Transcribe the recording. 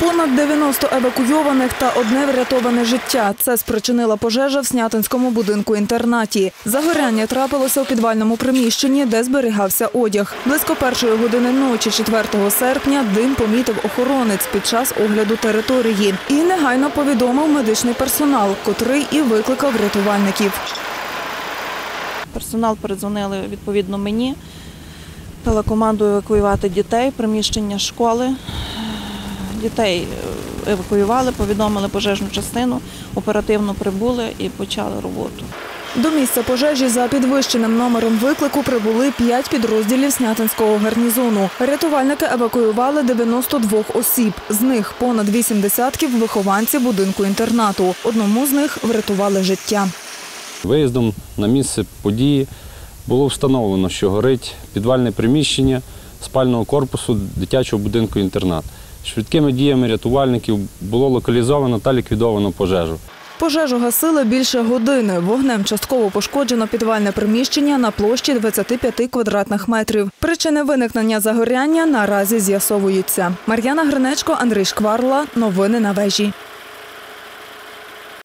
Понад 90 евакуйованих та одне врятоване життя. Це спричинила пожежа в Снятинському будинку-інтернаті. Загоряння трапилося у підвальному приміщенні, де зберігався одяг. Близько першої години ночі, 4 серпня, дим помітив охоронець під час огляду території. І негайно повідомив медичний персонал, котрий і викликав рятувальників. Персонал передзвонили відповідно мені, дала команду евакуювати дітей, приміщення школи. Дітей е, евакуювали, повідомили пожежну частину, оперативно прибули і почали роботу. До місця пожежі за підвищеним номером виклику прибули п'ять підрозділів Снятинського гарнізону. Рятувальники евакуювали 92 осіб. З них понад вісім десятків вихованці будинку-інтернату. Одному з них врятували життя. Виїздом на місце події було встановлено, що горить підвальне приміщення спального корпусу дитячого будинку інтернат. Швидкими діями рятувальників було локалізовано та ліквідовано пожежу. Пожежу гасили більше години. Вогнем частково пошкоджено підвальне приміщення на площі 25 квадратних метрів. Причини виникнення загоряння наразі з'ясовуються. Мар'яна Гринечко, Андрій Шкварла. Новини на вежі.